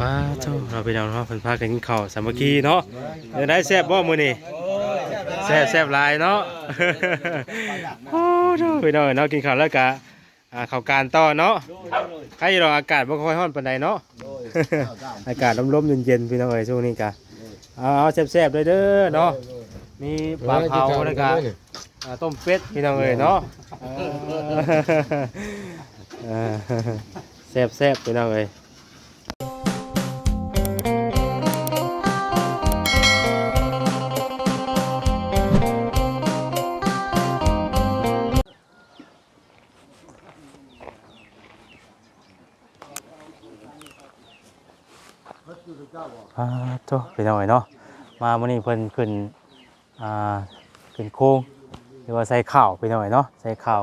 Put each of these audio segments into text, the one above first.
ป้าเจ้าเราไปดาวเนาะเพิ่นพากันกินข้าวสามัคคีเนาะเออได้แซ่บบ่มื้อนี้แซ่บแซ่บหลายเนาะโอ้เจ้าไปดาวเนาะกินข้าวแล้วก็อ่าข้าการต่อเนาะใครอออากาศบ่ค่อยร้อนปานใดเนาะอากาศลมๆเย็นๆพี่น้องเอ้ยช่วงนี้ก็เอาเอาแซ่บๆเลยเด้อเนาะมีปลาเผาแล้วก็อ่าต้มเป็ดพี่น้องเอ้ยเนาะแซ่บๆพี่น้องเอ้ย อ่าโตไปหน่อยเนาะมามื้อนี้เพิ่นขึ้นอ่าขึ้นโค้งหรือว่าใส่ข้าวไปหน่อยเนาะใส่ข้าว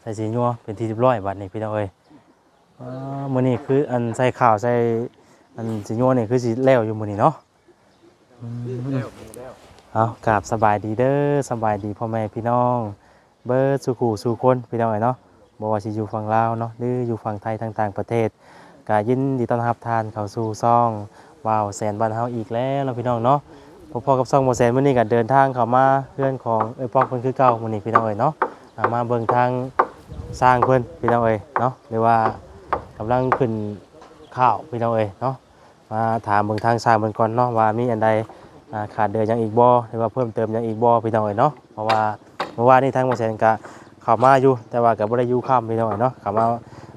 ใส่สีนัวเป็นที่เรียบร้อยบัดนี้พี่น้องเอ้ยอ่ามื้อนี้คืออันใส่ข้าวใส่อันสีนัวนี่คือสิแล้วอยู่มื้อนี้เนาะอืมเอากราบสบายดีเด้อสบายดีพ่อแม่พี่น้อง เบิดสู่ขู่สู่คนพี่น้องเอ้ยเนาะบ่ว่าสิอยู่ฝั่งลาวเนาะหรืออยู่ฝั่งไทยต่างๆประเทศก็ยินดีต้อนรับทานเข้าสู่ซ่อง ว้าวแสนบ้านเฮาอีกแล้วเนาพี่น้องเนาะพอๆกับซ่องบ่แสนมื้อนี้ก็เดินทางเข้ามาเพื่อนของเอ้ยปอกเพิ่นคือเก่ามื้อนี้พี่น้องเอ้ยเนาะมาเบิ่งทางสร้างเพิ่นพี่น้องเอ้ยเนาะหรือว่ากำลังขึ้นข้าวพี่น้องเอ้ยเนาะมาถามเบิ่งทางสร้างเพิ่นก่อนเนาะว่ามีอันใดอ่าขาดเดือหยังอีกบ่หรือว่าเพิ่มเติมยังอีกบ่พี่น้องเอ้ยเนาะเพราะว่าเมื่อวานนี้ทางบ่แสนก็เข้ามาอยู่แต่ว่าก็บ่ได้อยู่ค่ำพี่น้องเอ้ยเนาะเข้ามา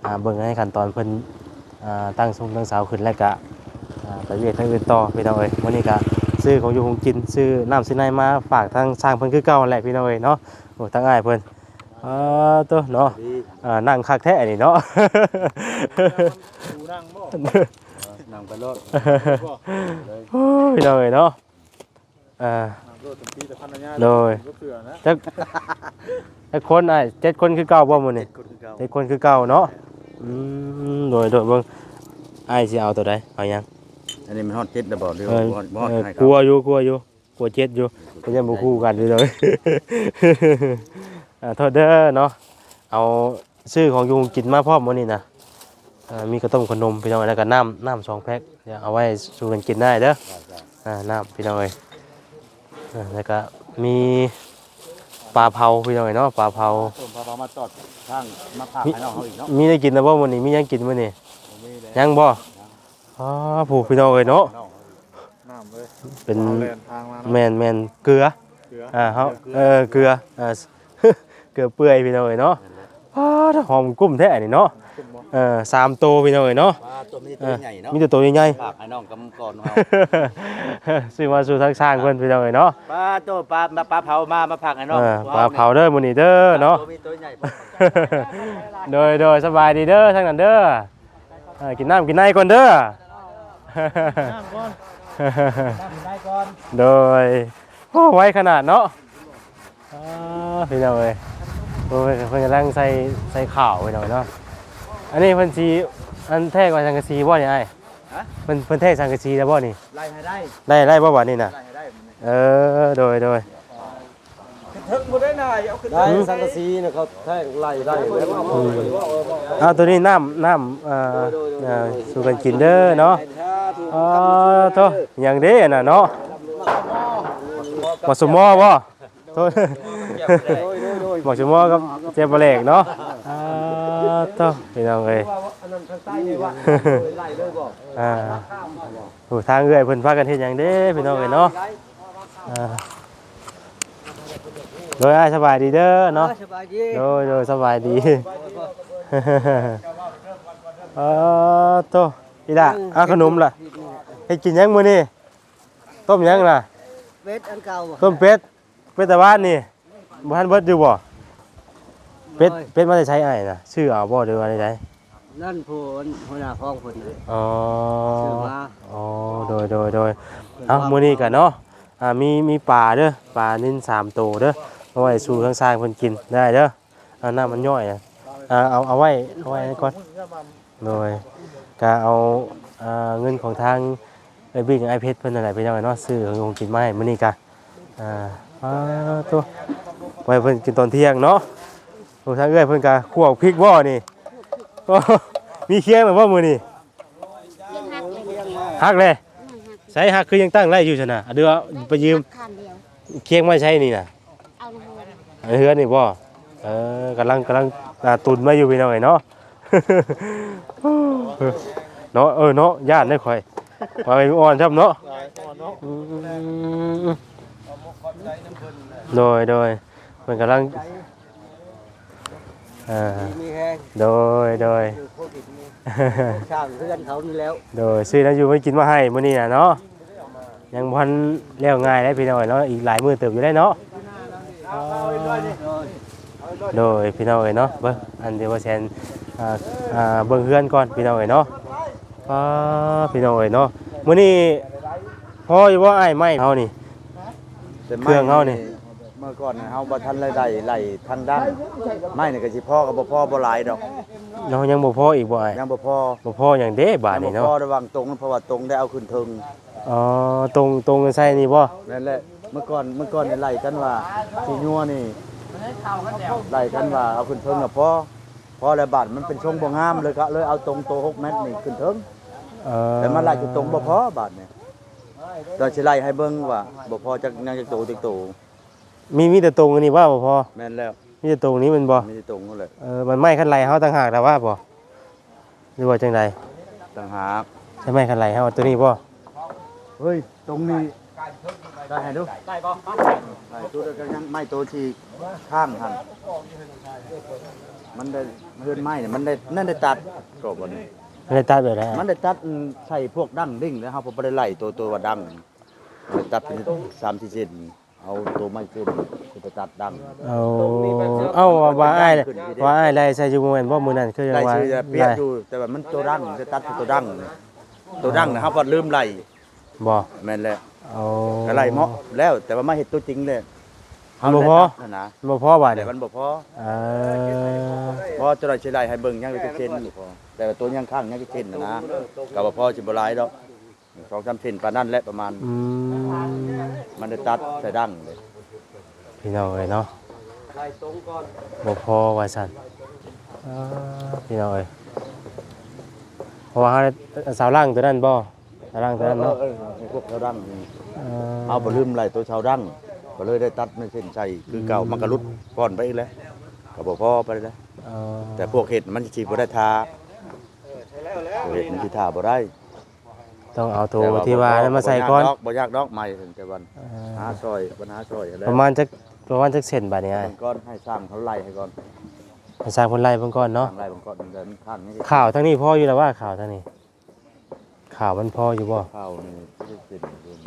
อ่าเบิ่งให้ขั้นตอนเพิ่นอ่าตั้งทรงตั้งเสาขึ้นแล้วก็ ไปเวียกทางอื่นต่อพี่น้องเอ้ยวันนี้ก็ซื้อของอยู่ของกินซื้อน้ำซื้อในมาฝากทางสร้างเพิ่นคือเก่าแหละพี่น้องเอ้ยเนาะโอ้ทั้งอ้ายเพิ่นอ่าตัวเนาะอ่านั่งคักแท้นี่เนาะนำไปรถโอ้ยพี่น้องเอ้ยเนาะอ่ารถปีแต่พันธุ์ยาโดยรถเสือนะจักจักคนอ้ายเจ็ดคนคือเก่าบ่มื้อนี้คนคือเก่าเจ็ดคนคือเก่าเนาะอืมโดยโดยเบิ่งอ้ายสิเอาตัวใดเอาหยัง อันนี้มันฮอตเจ็ดระบอกเดียวเออบ่ฮอตบ่ฮอตเออให้กลัวอยู่กลัวอยู่กลัวเจ็ดอยู่ก็ยังบ่คู่กันอยู่เลย อ่าโทษเด้อเนาะเอาซื้อของยุงกินมาพร้อมมื้อนี้นะอ่ามีกระต้มขนมพี่น้องแล้วก็น้ำน้ำสองแพ็คเดี๋ยวเอาไว้สู่กันกินได้เด้ออ่าน้ำพี่น้องเอ้ยอ่าแล้วก็มีปลาเผาพี่น้องเอ้ยเนาะปลาเผาผมพาเรามาจอดทางมาพาให้น้องเขาอีกเนาะมีได้กินนะบ่มื้อนี้มีหยังกินมื้อนี้ ผมมีแล้วยังบ่ อ๋อผู้พี่น้องเอ้ยเนาะน้ำเลยเป็นแมนแมนเกลืออ่าเขาเออเกลืออ่าเกลือเปื่อยพี่น้องเอ๋ยเนาะอ้าวถ้าหอมกุ้มแท้นี่เนาะเออสามตัวพี่น้องเอ๋ยเนาะปลาตัวนี้เอตัวใหญ่เนาะมีแต่ตัวใหญ่ฝากให้น้องกำก่อนเอาๆซื้อมาสู่ทางสร้างเพิ่นพี่น้องเอ๋ยเนาะปลาตัวปลามาปลาเผามามาผักให้น้องปลาเผาเด้อมื้อนี้เด้อเนาะมีตัวใหญ่โดยโดยสบายดีเด้อทั้งนั้นเด้อกินน้ำกินในก่อนเด้อ น้ำก่อนน้ำได้ก่อนโดยโอ้ไว้ขนาดเนาะอ่าพี่น้องเอ้ยโอ้ยเพิ่นกำลังใส่ใส่ข่าวไปหน่อยเนาะอันนี้เพิ่นสีอันแท้กว่าสังกะสีบ่นี่ไอ้ฮะเพิ่นเพิ่นแท้สังกะสีแล้วบ่นี่ไล่ให้ได้ได้ไล่บ่บัดนี่น่ะไล่ให้ได้เออโดยโดย ถึงบ่ได้นายเอาขึ้นได้สังกะสีเนี่ยเขาแทงไล่ได้แล้วก็เอาไปว่าเอาเอาเอาตัวนี้น้ำน้ำเอ่อเอ่อสู่กันกินเด้อเนาะอ๋อโตอย่างเด้น่ะเนาะบ่สมอบ่โทษหมอกชิมอกับเจ็บบะเล็กเนาะอ่าต่อพี่น้องเอ้ยอันนั้นทางใต้นี่ว่าไล่เลยบอกอ่าโอ้ทางเอ้อยเพิ่นพากันเฮ็ดหยังเด้พี่น้องเอ้ยเนาะอ่า โดยอ้ายสบายดีเด้อเนาะสบายดีโดยโดยสบายดีเออโตอีล่ะเอาขนมล่ะให้กินหยังมื้อนี้ต้มหยังล่ะเบ็ดอันเก่าต้มเป็ดเป็ดตะวานนี่บ่ทันเบิดอยู่บ่เป็ดเป็ดมาได้ใช้อ้ายน่ะชื่อเอาบ่หรือว่าได้ใช้นั่นผู้หัวหน้าพ้องคนเลยอ๋อซื้อมาอ๋อโดยโดยโดยเอามื้อนี้กันเนาะอ่ามีมีปลาเด้อปลานิ่นสามตัวเด้อ เอาไว้สู่ข้างซ้ายเพิ่นกินได้เด้อเอาน้ำมันย่อยนะอ่าเอาเอาไว้เอาไว้ก่อนโดยก็เอาอ่าเงินของทางไอ้บิ๊กไอ้เพชรเพิ่นนั่นแหละไปเอาไว้เนาะซื้อของกินมาให้มื้อนี้กะอ่าอ่าตัวไว้เพิ่นกินตอนเที่ยงเนาะโอ้ทางเอ้อยเพิ่นก็คั่วพริกบ่นี่โอ้มีเคียงหรือบ่มื้อนี้เฮักเลยใช้ฮักคือยังตั้งไล่อยู่ชนะเดือไปยืมข้างเดียวเคียงไม่ใช่นี่น่ะเอาลง มาอันเฮือนนี่บ่เออกำลังกำลังอ่าตุนมาอยู่พี่น้องไอ้เนาะ เนาะเออเนาะญาติได้ค่อยว่าไปอ่อนครับเนาะอืมโดยโดยมันกำลังอ่ามีแห้งโดยโดยคือโควิดนี่ช่างเพื่อนเขานี่แล้ว โดยซื้อน้ำอยู่ไม่กินมาให้มื้อนี้น่ะเนาะยังพันเลี้ยวง่ายได้พี่น้อยเนาะอีกหลายมื้อเติบอยู่ได้เนาะ โดยพี่น้อยเนาะเบิ่งอันเดียวว่าแซนอ่าอ่าเบิ่งเฮือนก่อนพี่น้อยเนาะอ่าพี่น้อยเนาะมื้อนี้พออยู่ว่าอ้ายไม้เฮานี่ แต่ไม้เครื่องเฮานี่ เมื่อก่อนเฮาบ่ทันไล่ได้ไล่ทางด้านไม้นี่ก็สิพ่อก็บ่พ่อบ่หลายดอกเรายังบ่พออีกบ่อ้ายยังบ่พ่อบ่พออย่างเด้บาดยังนี่บ่เนาะพ่อระวังตรงเพราะว่าตรงได้เอาขึ้นเทึงอ๋อตรงตรงใส่นี่บ่นั่นแหละ เมื่อก่อนเมื่อก่อนนี่ไล่กันว่าสิยัวนี่ไล่กันว่าเอาขึ้นเทึงก็พอพอแล้วบาดมันเป็นช่วงบ่งามเลยก็เลยเอาตรงโต6เมตรนี่ขึ้นเทึงเออแต่มันไล่จุดตรงบ่พอบาดนี่ก็สิไล่ให้เบิ่งว่าบ่พอจักยังจักโตจักโตมีมีแต่ตรงอันนี้ว่าบ่พอแม่นแล้วมีแต่ตรงนี้มันบ่มีแต่ตรงนั่นแหละเออมันไหม้คันไหลเฮาต่างหากแต่ว่าบ่หรือว่าจังใดต่างหากใช่ไหมคันไหลเฮาตัวนี้บ่เฮ้ยตรงนี้ ได้ให้ดูได้ป่ะได้ตัวเดียวกันยังไม่ตัวที่ข้างหันมันได้เฮือนไม้เนี่ยมันได้นั่นได้ตัดกรอบวันนี้มันได้ตัดแบบไหนมันได้ตัดอืมใส่พวกดั้งดิ่งแล้วครับผมไม่ได้ไล่ตัวตัวว่าดั้งมันได้ตัดเป็นสามสี่เซนเอาตัวไม้ขึ้นไปตัดดั้งเอาเอ้าว่าว่าอ้ายน่ะว่าอ้ายไล่ใส่อยู่บ่แม่นบ่มื้อนั้นคือยังไล่ว่าชื่อจะเปรียบไล่อยู่แต่ว่ามันตัวดั้งจะตัดเป็นตัวดั้งนี่ตัวดั้งนะครับว่าลืมไล่บ่แม่นแล้ว เอาก็ไล่เหมาะแล้ว แต่ว่ามาเห็ดตัวจริงเลยมันบ่พอนั่นนะบ่พอบาดแต่นี่มันบ่พอเออเพราะจะได้ใช้ไล่ให้เบิ่งยังอยู่เช่นอยู่พอแต่ว่าตัวยังข้างยังเช่นนะนะก็บ่พอสิบ่หลายดอกสองสามเซนปานนั้นแหละประมาณ อืมมันได้ตัดใส่ดั้งเลยพี่น้องเอ้ยเนาะบ่พอว่าซั่นเออพี่น้องเอ้ยเพราะว่าเฮาได้สาวล่างตัวนั้นบ่ สาวล่างตัวนั้นเนาะเออเออพวกชาวดั้งนี่เอเอาบ่ลืมไล่ตัวชาวดั้งก็เลยได้ตัดในเส้นชัยคือเก่ามันก็หลุดป้อนไปอีกแล้วก็บ่พอไปแล้วเออแต่พวกเห็ดมันสิบ่ได้ทาพวกเห็ดมันสิทาบ่ได้ต้องเอาตัวที่ว่านั้นมาใส่ก่อนบ่ยากดอกใหม่ถึงแต่วันเออหาซอยปัญหาซอยอะไรประมาณจักประมาณจักเซนบาดนี้ไอ้บางก้อนให้สร้างเขาไล่ให้ก่อนให้สร้างคนไล่เบิ่งก่อนสเนาะร้างไล่บางก้อนมันจะมันข้างนี่ข่าวทั้งนี้พออยู่แล้วว่าข่าวทั้งนี้ ข่าวมันพออยู่บ่ข้าวนี่ไม่ได้กินรวม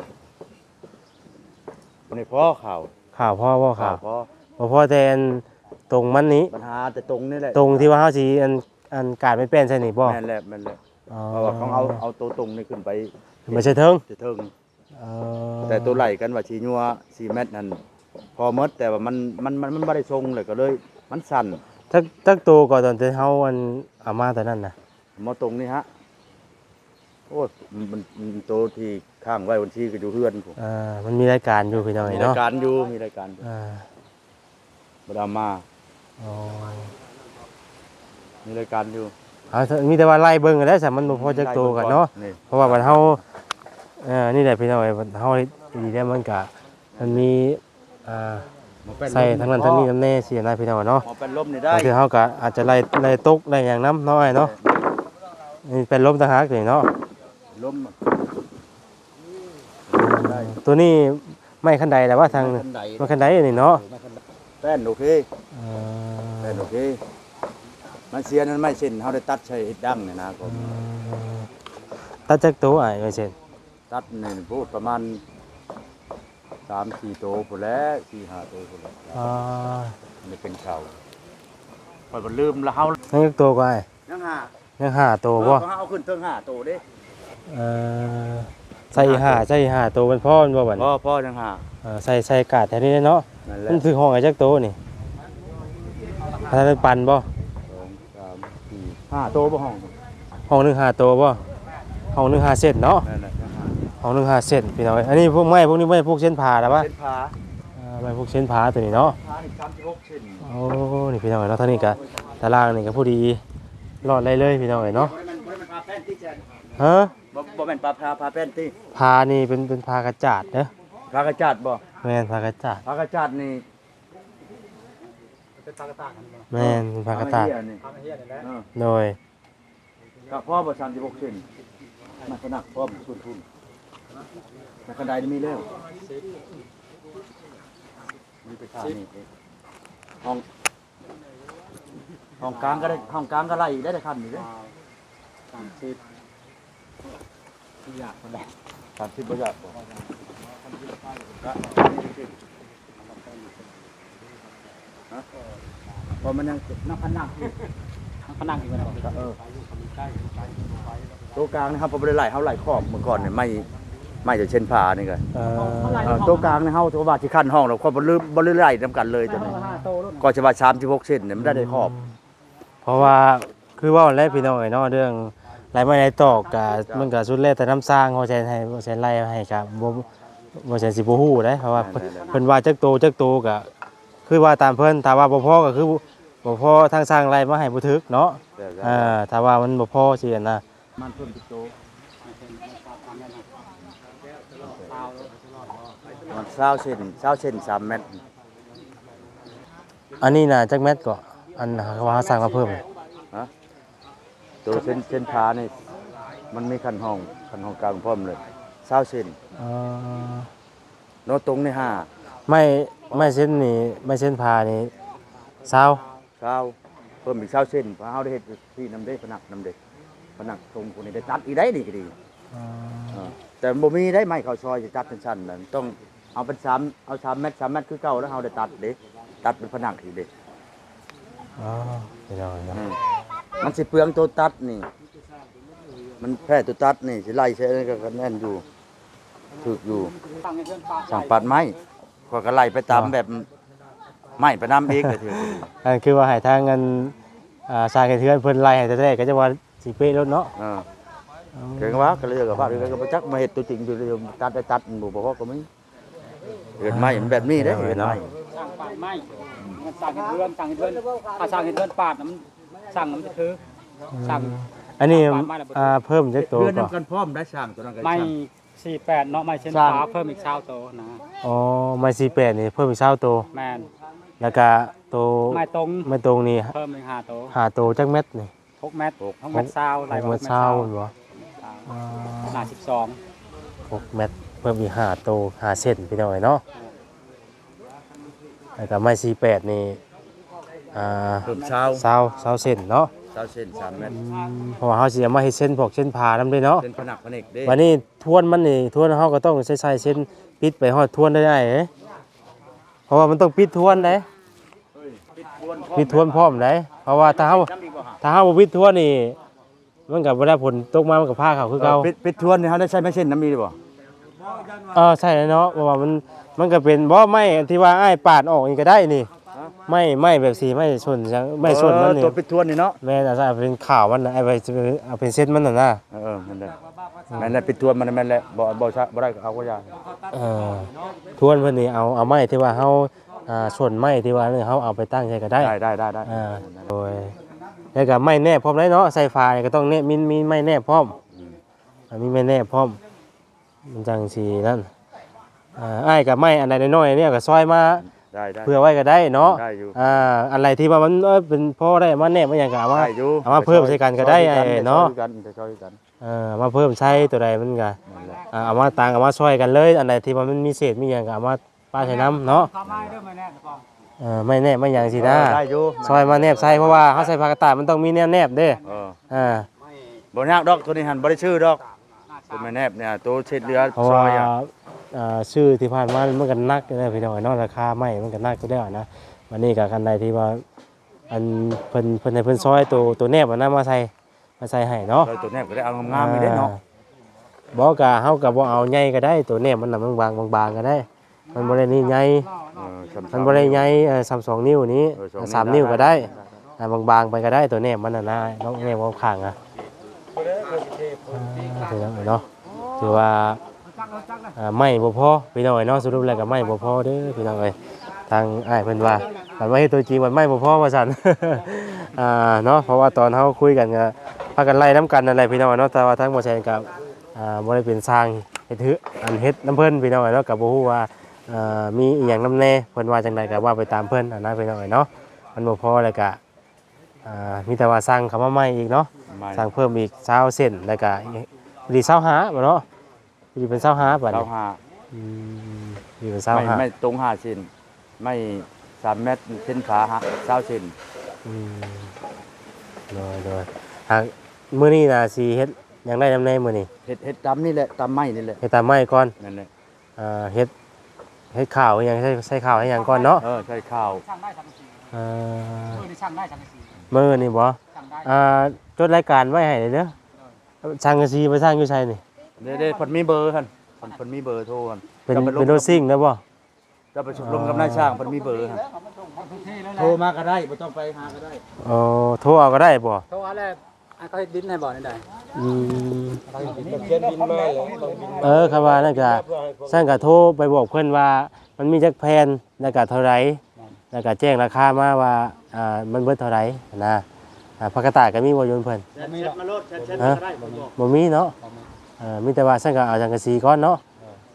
วันนี้พ่อข้าวข่าวพอบ่ข่าวพ่อบ่พอแต่อันตรงมันนี้ปัญหาแต่ตรงนี่แหละตรงที่ว่าเฮาสิอันอันกาดไม่เป็นใช่นี่บ่แม่นแหละแม่นแหละอ๋อเพราะว่าเขาเอาเอาตัวตรงนี่ขึ้นไปไม่ใช่เทิงจะเทิงเออแต่ตัวไหลกันว่าชีนัว4เมตรนั่นพอหมดแต่ว่ามันมันมันมันบ่ได้ทรงเลยก็เลย มันสั่นทักทักตัวก่อนตอนที่เฮาอันเอามาตอนนั้นน่ะมาตรงนี่ฮะ โอ้ยมันมันมันตัวที่ข้างไว้บนที่ก็อยู่เฮือนผมอ่ามันมีรายการอยู่พี่น้องมีเนาะรายการอยู่มีรายการอยู่อ่าบ่ได้เอามา อ๋อมีรายการอยู่เอาเถอะมีแต่ว่าไล่เบิ่งกันแล้วแต่มันบ่พอจักตัวกันเนาะ นี่เพราะว่าบัดเฮาเอ่อนี่แหละพี่น้องเอ้ยบัดเฮาเฮ็ดดีแล้วมันก็มันมีอ่าหมอเป็นใส่ทั้งนั้นทั้งนี้น้ำแน่เสียนะพี่น้องเนาะหมอเป็นลมนี่ได้บางทีเฮาก็อาจจะไล่ไล่ตกไล่อย่างน้ำน้อยเนาะนี่เป็นลมต่างหากเลยเนาะ ลมได้ตัวนี้ไม่คันใดแต่ว่าทางบันไดมันคันใดนี่เนาะแป้นโอเคเอ่อแป้นโอเคมันเสียนั้นไม่เช่นเฮาได้ตัดใช้เฮ็ดดังเนี่ยนะผมตัดจากตัวอ้ายว่าเช่นตัดนี่พูดประมาณ3 4โตพุ่นแหล้ว4 5โตพุ่นแหล้วอ่ามันจะเป็นเขาพอยบ่ลืมแล้วเฮายังจักตัวก็อ้ายยังหายังห้าตัวบ่เฮาเอาขึ้นเทิง5โตเด้ เอ่อใส่ห้าใส่ห้าตัวมันพอมันบ่บัดพ่อพ่อยังหาเออใส่ใส่กาดแถวนี้เนาะนั่นแหละมันถือห้องไอ้จักตัวนี่ถ้าเป็นปันบ่สองสามสี่ห้าโตบ่ห้องห้องหนึงห้าตัวบ่ห้องหนึงห้าเส้นเนาะนั่นแหละยังหาห้องหนึงห้าเส้นพี่น้อยอันนี้พวกไม้พวกนี้ไม้พวกเส้นผ่าแล้วปะเส้นผาอ่าไม้พวกเส้นผ่าตัวนี้เนาะ ผานี่36เส้นโอ้นี่พี่น้อยเนาะเท่านี้ก็ตารางนี่ก็ผู้ดีรอดเลยเลยพี่น้อยเนาะมันมันพาแป้นที่แจนฮะ บบ่บ่แม่นปลาพาพาแป้นติพานี่เป็นเป็นพากระจาดเด้อพากระจาดบ่แม่นพากระจาดพากระจาดนี่แม่นเป็นพากระจาดเหี้ยนี่เออโดยกับพ่อบ่36เซนมันขนักพ่อบ่ส่วนทุนแต่กระไดนี่มีแล้วมีไปข้างนี่ห้องห้องกลางก็ได้ห้องกลางก็ไล่ได้แต่คันนี่เด้สามสิบ อยากคนใดสามสิบบ่อยากบ่ก็ฮะพอมันยังนักพนักนักพนักอีกแล้วเออตัวกลางนะครับผมได้ไล่เฮาไล่ขอบเมื่อก่อนเนี่ยไม่ไม่จะเช่นผานี่ก็ตัวกลางเนี่ยเฮาตัวว่าที่ขั้นห้องแล้วคนบ่ลืมบ่ลืมไล่นํกันเลยตัวนี้ห้าโตรุ่นก็จะว่า36เซนเนี่ยมันได้ได้ขอบ เพราะว่าคือว่าแรกพี่น้องไอ้เนาะเรื่อง ไรไม่ไรตอกกะมันก็สุดแล้วแต่น้ำสร้างเขาใช้ให้เขาใช้ไล่ให้กับบ่บ่ใช่สิบ่ฮู้เด้เพราะว่าเพิ่นเพิ่นว่าจักโตจักโตก็คือว่าตามเพิ่นถ้าว่าบ่พอก็คือบ่พอทางสร้างไล่มาให้บ่ถึกเนาะอ่าถ้าว่ามันบ่พอสิอะนะมันเพิ่มติดโตมัน20เซน20เซน3เมตรอันนี้น่ะจักแมตรก็อันเขาว่าสร้างมาเพิ่ม ฮะตัวเส้นเส้นผานี่มันมีคันห้องคันห้องกลางพร้อมเลย20เซนอ๋อโนตรงนี่ห้าไม่ไม่เส้นนี่ไม่เส้นพานี่เศร้าเช้าเพิ่มอีกเช้าเส้นเพราะเฮาได้เฮ็ดที่นำได้ผนักนำเด็กผนักตรงคนนี้ได้ตัดอีกได้นี่ก็ดีอ๋อเออแต่บ่มีได้ไม้เข้าซอยจะตัดเป็นชั้นนั่นต้องเอาเป็นสามเอา3เมตร3เมตรคือเก่าแล้วเฮาได้ตัดเด้ตัดเป็นผนักอีกเด้อ๋อพี่น้องเนาะอื มมันสิเปลืองตัวตัดนี่ มันแพ้ตัวตัดนี่สิไล่ใช้ก็แน่นอยู่ถูกอยู่ตั้งให้เพื่อนปากสั่งปัดไม้ก็ก็ไล่ไปตามแบบไม้ไปน้ำเองก็ถืออันคือว่าให้ทางเงินอ่าสร้างให้เทือนเพิ่นไล่ให้แต่แรกก็จะว่าสิเป๊ะรถเนาะเออเก่งว่าก็เลยกับว่าเรื่องก็บ่จักมาเฮ็ดตัวจริงอยู่เลยตัดได้ตัดบ่บ่พอก็มีเฮ็ดไม้มันแบบนี้เด้เฮ็ดไม้ สั่งปาดไม้มันสั่งให้เพื่อนสั่งให้เพื่อนถ้าสั่งให้เพื่อนปาดน้ำ สั่งน้ำจะถือสั่งอันนี้ปาดไม้ระเบิดอ่าเพิ่มจักโตเพื่อนก็นำกันพร้อมได้ช่างตัวนั้นก็ไม้ช่างสี่แปดเนาะไม้เช่นสร้างฟ้าเพิ่มอีกเช้าโตนะอ๋อไม้48นี่เพิ่มอีก20โตแมนแล้วก็โตไม้ตรงไม่ตรงนี่เพิ่มอีกห้าโตหาโตจักเม็ดนี่หกเมตรหกเมตรเช้าไหลหกหเม็กดเมตรเช้าเช้าบ่อ๋อขนาดสิบสองหกเม็ดเพิ่มอีก5โต5เส้นพี่น้องเนาะแล้วก็ไม้48นี่ อ่าเพิ่มเช้าเช้าเช้าเส้นเนาะเช้าเส้น3เมตรเพราะว่าเขาสิเอามาเฮ็ดเส้นพวกเส้นผ่านำด้วยเนาะเป็นผนักผนึกเด้วันนี้ทวนมันนี่ทวนเฮาก็ต้องใส่ใส่เส้นปิดไปฮอดทวนได้ได้เด้เพราะว่ามันต้องปิดทวนได้ปิดทวนพร้อมได้เพราะว่าถ้าเฮาถ้าเฮาบ่ปิดทวนนี่มันก็บ่ได้ผลตกมามันก็พาเขาคือเก่าปิดปิดทวนนี่เฮาได้ใช้ไม้เส้นน้ำมีหรือบ่เออใช่แล้วเนาะเพราะว่ามันมันก็เป็นบ่ไม้ที่ว่าอ้ายปาดออกนี่ก็ได้นี่ ไม้ไม้แบบสีไม้ชนจังไม้ชนมันเออนี่ตัวปิดทวนนี่เนาะแม่นอาจจะเป็นข่าวมันน่ะไอ้ไว้จะเอาเป็นเส้นมันน่ะนะเออนั่นแหละแม่นแหละปิดทวนมันแม่นแหละบ่บ่ใช่บ่ได้ก็เอาก็ยาเออทวนเพิ่นนี่เอาเอาไม้ที่ว่าเฮาอ่าส่วนไม้ที่ว่านี่เฮาเอาไปตั้งใช้ก็ได้ได้ได้ได้ได้อ่าโดยแล้วก็ไม้แนบพร้อมได้เนาะใส่ฟ้านี่ก็ต้องแนบมีมีไม้แนบพร้อมอ่ามีไม้แนบพร้อมมันจังสินั่นอ่าอ้ายกับไม้อันใดน้อยๆเนี่ยก็ซอยมา ได้ได้เพื่อไว้ก็ได้เนาะได้อยู่อ่าอะไรที่ว่ามันเอ้ยเป็นพ่อได้มาแนบมาหยังก็เอามาได้อยู่เอามาเพิ่มใส่กันก็ได้ไอ้เนาะช่วยกันช่วยกันเออเอามาเพิ่มใช้ตัวใดมันก็นั่นแหละอ่าเอามาตังเอามาช่วยกันเลยอันไหนที่ว่ามันมีเศษมีหยังก็เอามาป้าใช้น้ำเนาะข้าไม้ด้วยมาแน่ฟองเออไม่แนบไม่หยังสินะได้อยู่ซอยมาแนบใส่เพราะว่าเขาใส่ผ้ากระต่ายมันต้องมีแนบแนบเด้เอออ่าบ่ยากดอกตัวนี้หันบ่ได้ชื่อดอกตัวแม่แนบเนี่ยตัวเช็ดเรือเพราะซว่าอยอะ อ่าชื่อที่ผ่านมามันก็นักเลยพี่น้อยเนาะราคาไม่มันก็นักก็ได้วนะวันนี้กับกันใดที่ว่าอันเพิ่นเพิ่นให้เพิ่นซอยตัวตัวแนบอันนั้นมาใส่มาใส่ให้เนาะซอยตัวแนบก็ได้เอางามๆอีกเด้เนาะบ่กะเฮาก็บ่เอาใหญ่ก็ได้ตัวแนบมันน่ะมันบางบางๆก็ได้ มันบ่ได้นี่ใหญ่เออสำมันบ่ได้ใหญ่เอ่อ32นิ้วนี้เออสองสามนิ้วก็ได้อ่าบางๆไปก็ได้ตัวแนบมันน่ะนะน้องแนบข้างๆอะอ่าถือว่าเนาะถือว่า อ่าไม่บ่พอพี่น้อยเนาะสรุปแล้วก็ไม่บ่พอเด้อพี่น้องเอ้ยทางอ้ายเพิ่นว่ามันว่าเฮ็ดตัวจริงมันไม่บ่พอว่าซั่น อ่าเนาะเพราะว่าตอนเฮาคุยกันก็พากันไล่นํกันนั่นแหละพี่น้องเนาะแต่ว่าทางบ่แซนก็อ่าบ่ได้เป็นสร้างเฮ็ดหืออันเฮ็ดน้ำเพิ่นพี่น้องเอ้ยเนาะก็บ่ฮู้ว่าเอ่อมีอีหยังนำแน่เพิ่นว่าจังไดก็ว่าไปตามเพิ่นอันนั้นพี่น้องเอ้ยเนาะมันบ่พอแล้วก็อ่ามีแต่ว่าสร้างเข้ามาใหม่อีกเนาะไม่สร้างเพิ่มอีก20เส้นแล้วก็ดี20หาบ่เนาะ ดีเป็น20หาบัดเสานี้ห้าอืมดีเป็นไม่20หาไม่ตรงห้าเซนไม่สามเมตรเส้นขาหักเศร้าเซนอืมโดยโดยหากมื้อนี้น่ะสิเฮ็ดหยังได้นำแน่มื้อนี้เห็ดเห็ดตำนี่แหละตำไม้นี่แหละเฮ็ดตามไม้ก่อนนั่นแหละอ่าเฮ็ดเฮ็ดข้าวอิหยังใส่ใส่ข้าวให้หยังก่อนเนาะเออใช่ข้าวช่างได้สังกะสีอ่าเออนี่ช่างได้สังกะสีมื้อนี่บ่ช่างได้อ่าจดรายการไว้ให้เลยเด้อช่างกะซีไปสร้างอยู่ไสนี่ เด้เด้เพิ่นมีเบอร์หั่นเพิ่นเพิ่นมีเบอร์โทรหั่นเป็นจะไปลงเป็นโรซิ่งนะบ่จะไปชุมลงกับนายช่างเพิ่นมีเบอร์หั่นทุกที่เลยแหโทละรมาก็ได้บ่ต้องไปหาก็ได้อ๋อโทรเอาก็ได้บ่เขาว่าแล้วอันเขาเฮ็ดดินให้บ่อนี่ได้อืมเขาเฮ็ดดินเขียนบินมาเลยต้องบินเออคำว่านั่นก็สร้างก็โทรไปบอกเพิ่นว่า มันมีจักแผ่นแล้วก็เท่าไหร่แล้วก็แจ้งราคามาว่าอ่ามันเบิดเท่าไหร่นะอ่าปกตาก็มีบ่อยนเพิ่น มีมาโลดเช็ดเช็ดฮะก็ได้ผมบอกบ่มีเนาะเอ่อมีแต่ว่าสังกะเอาสังกะสีก่อนเนาะ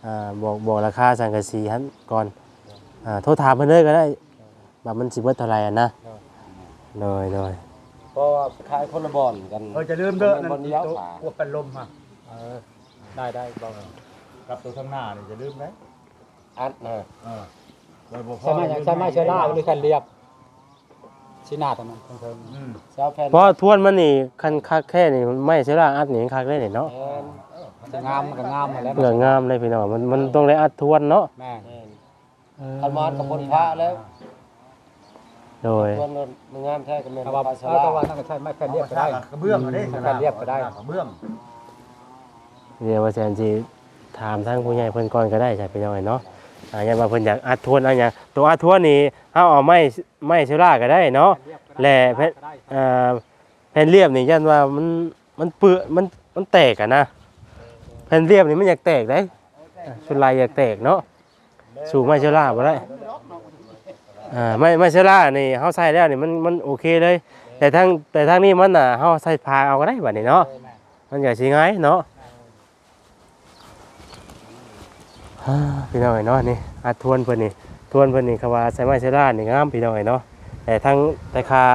อ่าบอกบอกราคาสังกะสีหันก่อนอ่าโทรถามเพิ่นเลยก็ได้ว่ามันสิเบิดเท่าไหร่อะนะโดยโดยเพราะว่าขายคนละบอลกันเออจะลืมเด้อนั่นบอลเดียวตัวขาพวกเป็นลมฮะเออได้ได้บอกกับตัวข้างหน้านี่จะลืมไหมอัดนะเออไว้บ่พอใช่ไหมใช่ไหมเชื้อราหรือคันเรียบชิ้นหน้าตรงนั้นเพิ่มอืมเช้าแผ่นเพราะทวนมันนี่คันคักแค่นี่มันไม่ใช่ล่าอัดนี่คักได้นี่เนาะ แม่นจะงามมันก็งามมาแล้วเพื่องามเลยพี่น้องมันมันต้องได้อัดทวนเนาะแม่แม่นคันมานกับบนพระแล้วโดยส่วนมันงามแท้ก็แม่นถ้าว่าพระสถ้าลาว่านั่นก็ใช่ไม่แค่เรียบก็ได้กระเบื้องก็ได้การเรียบก็ได้กระเบื้องเดี๋ยวว่าแซนสิถามทางผู้ใหญ่เพิ่นก่อนก็ได้ใช่พี่น้องเนาะอ่าอย่าว่าเพิ่นอยากอัดทวนเอันหยังตัวอัดทวนนี่เฮาเอาไม้ไม้เชล่าก็ได้เนาะแหล่เพชรเอ่อแผ่นเรียบนี่ยันว่ามันมันเปื้อมันมันแตกอะนะแผ่นเรียบนี่มันอยากแตกได้ชุดลายอยากแตกเนาะสู่ไม้เชล่าบ่ได้อ่าไม่ไม่เชล่านี่เฮาใส่แล้วนี่มันมันโอเคเลย แต่ทางแต่ทางนี้มันน่ะเฮาใส่พาเอาก็ได้บัดนี้เนาะมันอยากสิง่ายเนาะพี่น้อยเนาะนี่อัดทวนเพิ่นนี่ทวนเพิ่นนี่คำว่าใส่ไม้เชล่านี่งามพี่น้อยเนาะแต่ทั้งแต่คา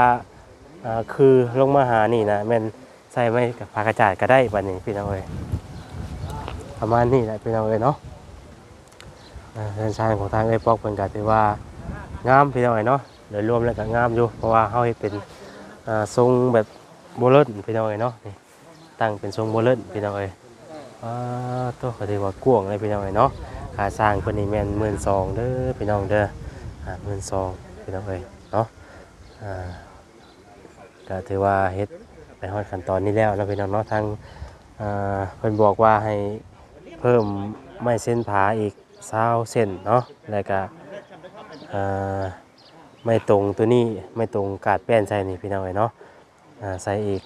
อ่าคือลงมาหานี่นะแม่นใส่ไว้กับผ้ากระจาดก็ได้บัดนี้พี่น้อย ประมาณนี้แหละพี่น้องเอ้ยเนาะเส้นทางของทางเอ้ปอกเป็นก็ถือว่างามพี่น้องเอ้ยเนาะโดยรวมแล้วก็งามอยู่เพราะว่าเฮาเฮ็ดเป็นทรงแบบโบเลนพี่น้องเอ้ยเนาะนี่ตั้งเป็นทรงโบเลนพี่น้องเอ้ยอ่าตัวก็ถือว่ากว้างเลยพี่น้องเอ้ยเนาะค่าสร้างเพิ่นนี่แม่น12,000เด้อพี่น้องเด้ออ่า12,000พี่น้องเอ้ยเนาะอ่าก็ถือว่าเฮ็ดไปฮอดขั้นตอนนี้แล้วเนาะพี่น้องเนาะทางเพิ่นบอกว่าให้ เพิ่มไม้เส้นผาอีก20เส้นเนาะแล้วก็ไม่ตรงตัวนี้ไม่ตรงกาดแป้นใส่นี่พี่น้องเอ้ยเนาะใส่อีก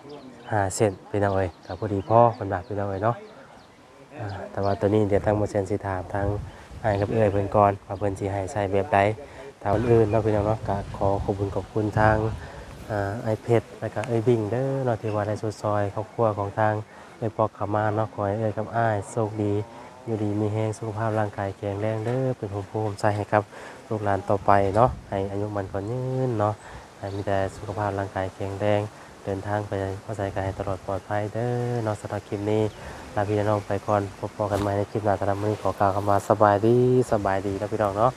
5เส้นพี่น้องเอ้ยก็พอดีพ่อเพิ่นว่าพี่น้องเอ้ยเนาะแต่ว่าตัวนี้เดี๋ยวทางบ่เซนสิถามทางอ้ายกับเอ้ยเพิ่อนก่อนว่าเพิ่อนสิให้ใส่แบบใดทางอื่นเนาะพี่น้องเนาะก็ขอขอบคุณขอบคุณทางไอเพชรแล้วก็ไอบิงเด้อเนาะที่ว่าได้ซอยครอบครัวของทาง ไอปอกขามาเนาะขอให้เอ้ยกับอ้ายโชคดีอยู่ดีมีแฮงสุขภาพร่างกายแข็งแรงเด้อเป็นภูมิภูมิใจให้ครับลูกหลานต่อไปเนาะให้อายุมันก่อนยืนเนาะให้มีแต่สุขภาพร่างกายแข็งแรงเดินทางไปเข้าใจกันให้ตลอดปลอดภัยเด้อนาะสำหรับคลิปนี้ลาพี่น้องไปก่อนพบกันใหม่ในคลิปหน้าสำหรับมื้อนี้ขอกล่าวคำว่าสบายดีสบายดีนะพี่น้องเนาะ